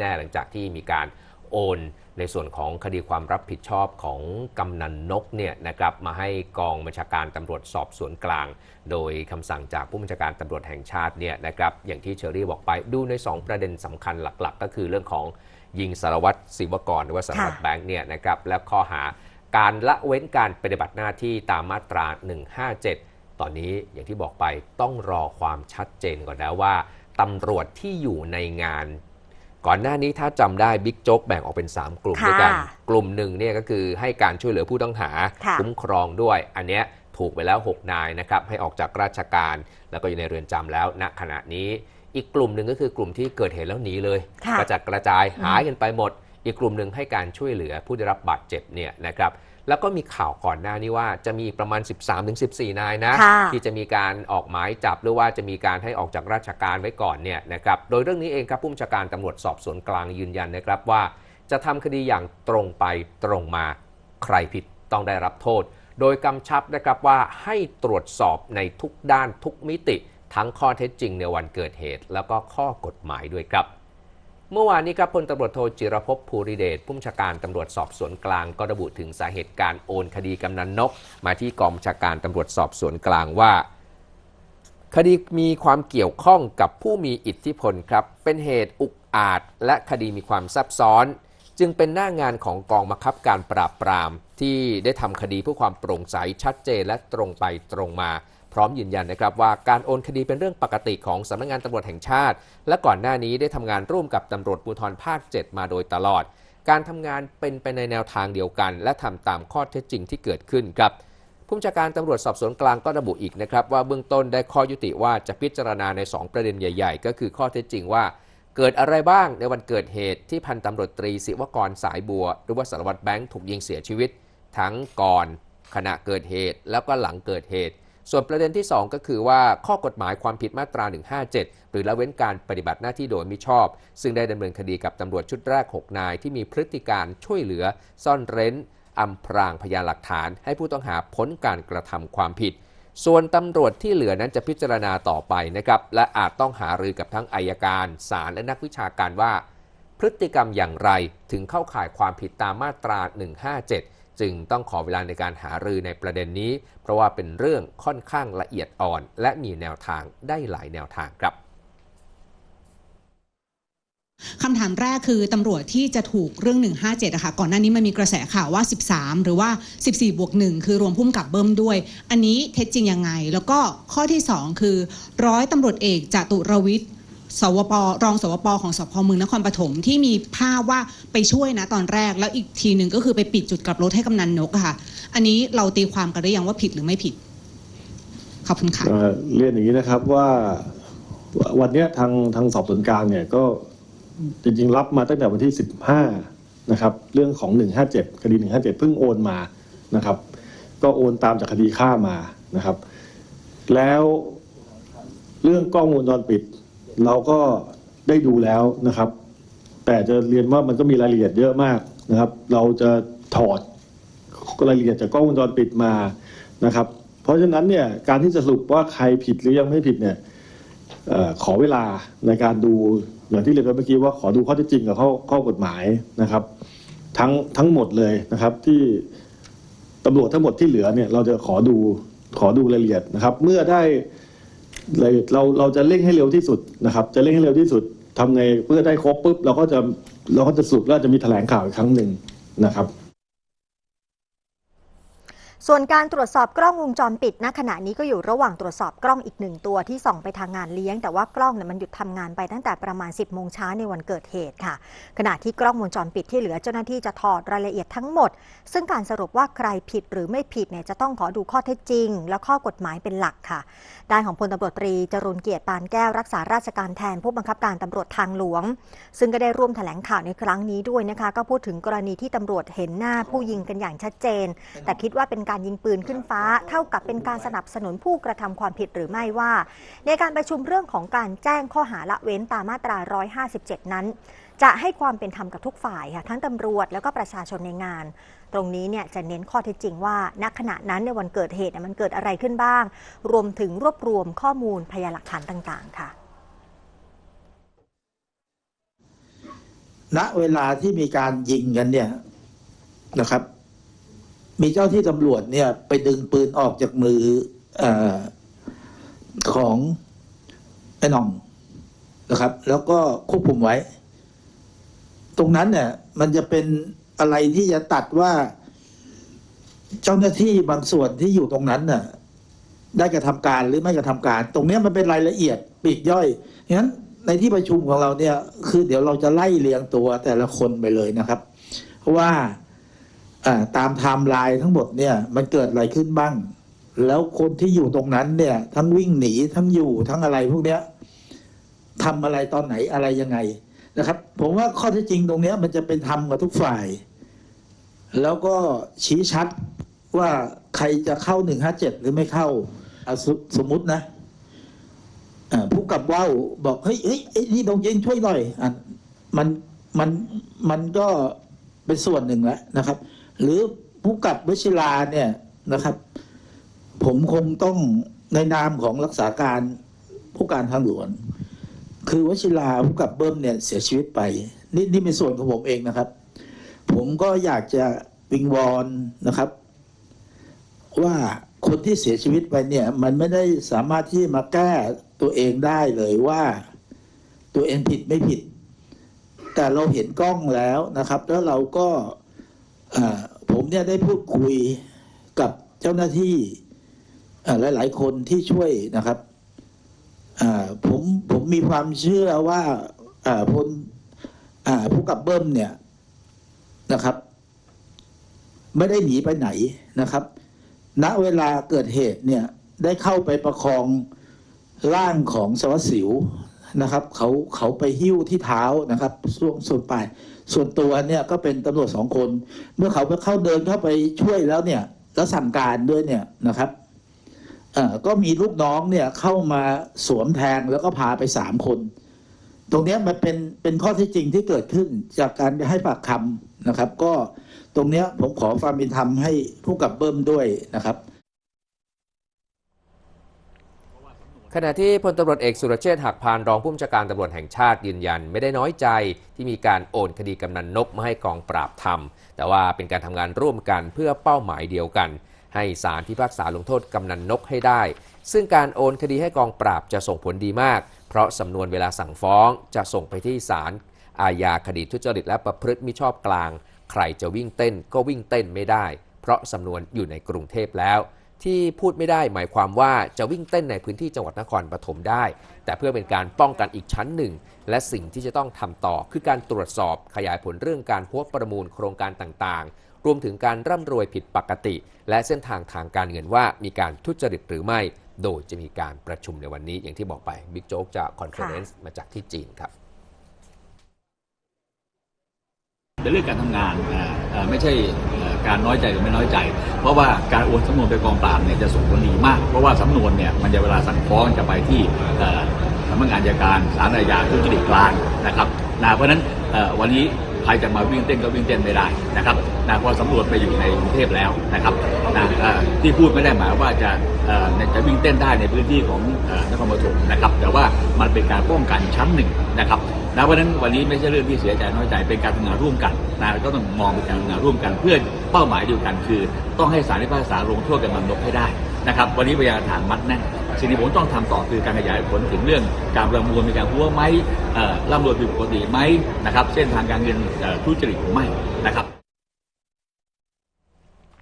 แน่ๆหลังจากที่มีการโอนในส่วนของคดีความรับผิดชอบของกำนันนกเนี่ยนะครับมาให้กองบัญชาการตำรวจสอบสวนกลาง โดยคำสั่งจากผู้บัญชาการตำรวจแห่งชาติเนี่ยนะครับอย่างที่เชอรี่บอกไปดูใน 2 ประเด็นสำคัญหลักๆ ก็คือเรื่องของยิงสารวัตรศิวกรหรือว่าสารวัตรค่ะแบงค์เนี่ยนะครับและข้อหาการละเว้นการปฏิบัติหน้าที่ตามมาตรา 157 ตอนนี้อย่างที่บอกไปต้องรอความชัดเจนก่อนนะว่าตำรวจที่อยู่ในงาน ก่อนหน้านี้ถ้าจำได้บิ๊กโจ๊กแบ่งออกเป็น 3 กลุ่มค่ะด้วยกัน กลุ่มหนึ่งเนี่ยก็คือให้การช่วยเหลือผู้ต้องหาค่ะคุ้มครองด้วย อันเนี้ยถูกไปแล้ว 6 นายนะครับให้ออกจากราชการ แล้วก็อยู่ในเรือนจำแล้วณขณะนี้ อีกกลุ่มหนึ่งก็คือกลุ่มที่เกิดเหตุแล้วหนีเลยค่ะกระจัดกระจายหายกันไปหมด อีกกลุ่มหนึ่งให้การช่วยเหลือผู้ได้รับบาดเจ็บเนี่ยนะครับ แล้วก็มีข่าวก่อนหน้านี้ว่าจะมีอีกประมาณ 13-14 นายนะค่ะที่จะมีการออกหมายจับหรือว่าจะมีการให้ออกจากราชการไว้ก่อนเนี่ยนะครับโดยเรื่องนี้เองครับผู้บัญชาการตำรวจสอบสวนกลางยืนยันนะครับว่า จะทำคดีอย่างตรงไปตรงมาใครผิดต้องได้รับโทษ โดยกำชับนะครับว่าให้ตรวจสอบในทุกด้านทุกมิติ ทั้งข้อเท็จจริงในวันเกิดเหตุ แล้วก็ข้อกฎหมายด้วยครับ เมื่อวานนี้ครับพลตำรวจโทจิรภพภูริเดชผู้บัญชาการตำรวจสอบสวนกลางก็ระบุถึงสาเหตุการโอนคดีกำนันนก มาที่กองบัญชาการตำรวจสอบสวนกลางว่า คดีมีความเกี่ยวข้องกับผู้มีอิทธิพลครับ เป็นเหตุอุกอาจและคดีมีความซับซ้อน จึงเป็นหน้างานของกองบังคับการปราบปราม ที่ได้ทำคดีเพื่อความโปร่งใสชัดเจนและตรงไปตรงมา ร้อมยืนยันนะครับว่าการโอนคดีเป็นเรื่องปกติของสำนักงานตำรวจแห่งชาติ และก่อนหน้านี้ได้ทำงานร่วมกับตำรวจภูธรภาค 7 มาโดยตลอด การทำงานเป็นไปในแนวทางเดียวกัน และทำตามข้อเท็จจริงที่เกิดขึ้นครับผู้บัญชาการตำรวจสอบสวนกลางก็ระบุอีกนะครับว่าเบื้องต้นได้ข้อยุติว่าจะพิจารณาใน 2 ประเด็นใหญ่ ๆ ก็คือข้อเท็จจริงว่า เกิดอะไรบ้างในวันเกิดเหตุที่พันตำรวจตรีศิวกรสายบัว หรือว่าสารวัตรแบงค์ถูกยิงเสียชีวิต ทั้งก่อน ขณะเกิดเหตุแล้วก็หลังเกิดเหตุ ส่วนประเด็นที่ 2 ก็คือว่าข้อกฎหมายความผิดมาตรา 157 หรือละเว้นการปฏิบัติหน้าที่โดยมิชอบ ซึ่งได้ดำเนินคดีกับตำรวจชุดแรก 6 นาย ที่มีพฤติการช่วยเหลือ ซ่อนเร้นอำพรางพยานหลักฐาน ให้ผู้ต้องหาพ้นการกระทำความผิด ส่วนตำรวจที่เหลือนั้นจะพิจารณาต่อไปนะครับ และอาจต้องหารือกับทั้งอายการศาลและนักวิชาการว่า พฤติกรรมอย่างไรถึงเข้าข่ายความผิดตามมาตรา 157 จึงต้องขอเวลาในการหารือในประเด็นนี้ เพราะว่าเป็นเรื่องค่อนข้างละเอียดอ่อน และมีแนวทางได้หลายแนวทางครับคำถามแรกคือตำรวจที่จะถูกเรื่อง 157อะค่ะก่อนหน้านี้มันมีกระแสข่าวว่า 13 หรือว่า 14 บวก 1 คือรวมพุ่มกับเบิ้มด้วย อันนี้เท็จจริงยังไง แล้วก็ข้อที่ 2 คือ ร้อยตำรวจเอกจตุรวิทย์ สวปรองสวปของสพเมืองนครปฐมที่มีภาพว่าไปช่วยนะตอนแรก แล้วอีกทีหนึ่งก็คือไปปิดจุดกลับรถให้กำนันนกค่ะ อันนี้เราตีความกันได้ยังว่าผิดหรือไม่ผิดขอบคุณค่ะเรียนอย่างนี้นะครับว่าวันนี้ทางทางสอบสวนกลางเนี่ยก็จริงๆรับมาตั้งแต่วันที่ 15 นะครับ เรื่องของ 157 คดี 157 เพิ่งโอนมานะครับ ก็โอนตามจากคดีฆ่ามานะครับ แล้วเรื่องกล้องวงจรปิด เราก็ได้ดูแล้วนะครับ แต่จะเรียนว่ามันก็มีรายละเอียดเยอะมากนะครับ เราจะถอดรายละเอียดจากกล้องวงจรปิดมานะครับ เพราะฉะนั้นเนี่ยการที่จะสรุปว่าใครผิดหรือยังไม่ผิดเนี่ยออขอเวลาในการดูอย่างที่เรียนไปเมื่อกี้ว่าขอดูข้อเท็จจริงกับข้อข้อกฎหมายนะครับ ทั้งทั้งหมดเลยนะครับที่ตำรวจทั้งหมดที่เหลือเนี่ยเราจะขอดูขอดูรายละเอียดนะครับ เมื่อได้ ราเราเราจะเร่งให้เร็วที่สุดนะครับ จะเร่งให้เร็วที่สุดทำในเพื่อได้ครบปุ๊บเราก็จะเราก็จะสรุปแล้วจะมีแถลงข่าวอีกครั้งหนึ่งนะครับ ส่วนการตรวจสอบกล้องวงจรปิดณขณะนี้ก็อยู่ระหว่างตรวจสอบกล้องอีกหนึ่งตัวที่ส่องไปทางงานเลี้ยง แต่ว่ากล้องเนี่ยมันหยุดทำงานไปตั้งแต่ประมาณ 10โมงเช้าในวันเกิดเหตุค่ะ ขณะที่กล้องวงจรปิดที่เหลือเจ้าหน้าที่จะถอดรายละเอียดทั้งหมด ซึ่งการสรุปว่าใครผิดหรือไม่ผิดเนี่ยจะต้องขอดูข้อเท็จจริง และข้อกฎหมายเป็นหลักค่ะ ด้านของพลตำรวจตรีจรุนเกียรติปานแก้วรักษาราชการแทนผู้บังคับการตำรวจทางหลวง ซึ่งก็ได้ร่วมแถลงข่าวในครั้งนี้ด้วยนะคะ ก็พูดถึงกรณีที่ตำรวจเห็นหน้าผู้ยิงกันอย่างชัดเจน แต่คิดว่าเป็นการยิงปืนขึ้นฟ้า เท่ากับเป็นการสนับสนุนผู้กระทำความผิดหรือไม่ว่า ในการประชุมเรื่องของการแจ้งข้อหาละเว้นตามมาตรา 157 นั้น จะให้ความเป็นธรรมกับทุกฝ่ายค่ะทั้งตำรวจแล้วก็ประชาชนในงาน ตรงนี้เนี่ยจะเน้นข้อเท็จจริงว่าณขณะนั้นในวันเกิดเหตุมันเกิดอะไรขึ้นบ้าง รวมถึงรวบรวมข้อมูลพยานหลักฐานต่างๆ ค่ะณเวลาที่มีการยิงกันเนี่ยนะครับ มีเจ้าที่ตำรวจเนี่ย ไปดึงปืนออกจากมืออของไอ้น่องนะครับ แล้วก็ควบคุมไว้ ตรงนั้นเนี่ย มันจะเป็นอะไรที่จะตัดว่า เจ้าหน้าที่บางส่วนที่อยู่ตรงนั้นน่ะ ได้กระทำการหรือไม่กระทำการ ตรงนี้มันเป็นรายละเอียดปีกย่อยงั้นในที่ประชุมของเราเนี่ย คือเดี๋ยวเราจะไล่เรียงตัวแต่ละคนไปเลยนะครับเพราะว่า ตามไทม์ไลน์ทั้งหมดเนี่ยมันเกิดอะไรขึ้นบ้าง แล้วคนที่อยู่ตรงนั้นเนี่ย ทั้งวิ่งหนีทั้งอยู่ทั้งอะไรพวกเนี้ยทำอะไรตอนไหนอะไรยังไงนะครับ ผมว่าข้อเท็จจริงตรงเนี้ยมันจะเป็นธรรมกับทุกฝ่าย แล้วก็ชี้ชัดว่าใครจะเข้าหนึ่งห้าเจ็ดหรือไม่เข้าสสมมุตินะผู้กับว่าวบอกเฮ้ยเฮ้ยไอ้นี่ดงเย็นช่วยหน่อยอะมันมันมันก็เป็นส่วนหนึ่งแล้วนะครับ หรือผู้กับวชิราเนี่ยนะครับ ผมคงต้องในนามของรักษาการผู้การทางหลวงคือวชิราผู้กับเบิ้มเนี่ยเสียชีวิตไป นี่นี่เป็นส่วนของผมเองนะครับ ผมก็อยากจะวิงวอนนะครับ ว่าคนที่เสียชีวิตไปเนี่ย มันไม่ได้สามารถที่มาแก้ตัวเองได้เลยว่าตัวเองผิดไม่ผิด แต่เราเห็นกล้องแล้วนะครับ แล้วเราก็ ผมเนี่ยได้พูดคุยกับเจ้าหน้าที่อ่าหลายๆคนที่ช่วยนะครับผมผมมีความเชื่อว่าพลผู้กับเบิ้มเนี่ยนะครับ ไม่ได้หนีไปไหนนะครับ ณเวลาเกิดเหตุเนี่ยได้เข้าไปประคองร่างของสวัสดิ์สิวนะครับ เขาเขาไปหิ้วที่เท้านะครับส่วนส่วนปลาย ส่วนตัวเนี่ยก็เป็นตำรวจสองคน เมื่อเขาไปเข้าเดินเข้าไปช่วยแล้วเนี่ยแล้วสั่งการด้วยเนี่ยนะครับก็มีลูกน้องเนี่ยเข้ามาสวมแทงแล้วก็พาไปสามคน ตรงนี้มันเป็นเป็นข้อที่จริงที่เกิดขึ้นจากการให้ปากคำนะครับ ก็ตรงนี้ผมขอความเป็นธรรมให้ผู้กับเบิ้มด้วยนะครับ ขณะที่พลตำรวจเอกสุรเชษฐ์หักพานรองผู้บัญชาการตำรวจแห่งชาติยืนยัน ไม่ได้น้อยใจที่มีการโอนคดีกำนันนกมาให้กองปราบทำแต่ว่าเป็นการทำงานร่วมกันเพื่อเป้าหมายเดียวกัน ให้ศาลพิพากษาลงโทษกำนันนกให้ได้ ซึ่งการโอนคดีให้กองปราบจะส่งผลดีมาก เพราะสำนวนเวลาสั่งฟ้องจะส่งไปที่ศาลอาญาคดีทุจริตและประพฤติมิชอบกลาง ใครจะวิ่งเต้นก็วิ่งเต้นไม่ได้ เพราะสำนวนอยู่ในกรุงเทพแล้ว ที่พูดไม่ได้หมายความว่าจะวิ่งเต้นในพื้นที่จังหวัดนครปฐมได้ แต่เพื่อเป็นการป้องกันอีกชั้นหนึ่ง และสิ่งที่จะต้องทำต่อ คือการตรวจสอบขยายผลเรื่องการพบประมูลโครงการต่างๆ รวมถึงการร่ำรวยผิดปกติ และเส้นทางทางการเงินว่ามีการทุจริตหรือไม่ โดยจะมีการประชุมในวันนี้ อย่างที่บอกไปบิ๊กโจ๊กจะคอนเฟอเรนซ์มาจากที่จีนครับเป็นเรื่องการทำงานไม่ใช่ การน้อยใจหรือไม่น้อยใจ เพราะว่าการโอนสำนวนไปกองปราบเนี่ยจะส่งผลดีมาก เพราะว่าสำนวนเนี่ยมันจะเวลาสั่งฟ้องจะไปที่สำนักงานอัยการศาลอาญาทุจริตกลางนะครับนะเพราะฉะนั้นวันนี้ ใครจะมาวิ่งเต้นก็วิ่งเต้นไม่ได้นะครับนะเพราะสำรวจไปอยู่ในกรุงเทพแล้วนะครับนะที่พูดไม่ได้หมายว่าจะจะวิ่งเต้นได้ในพื้นที่ของนครปฐมนะครับ แต่ว่ามันเป็นการป้องกันชั้นหนึ่งนะครับนะเพราะนั้นวันนี้ไม่ใช่เรื่องที่เสียใจน้อยใจเป็นการทำงานร่วมกันนะก็ต้องมองเป็นการทำงานร่วมกันเพื่อเป้าหมายเดียวกันคือ ต้องให้ศาลพิพากษาลงโทษกันมันนกให้ได้นะครับ วันนี้พยานฐานมัดแน่น สิ่งที่ผมต้องทำต่อคือการขยายผลถึงเรื่องการประมวลมีการหัวไหมร่ำรวยผิดปกติไหมนะครับเส้นทางการเงินทุจริตหรือไม่นะครับ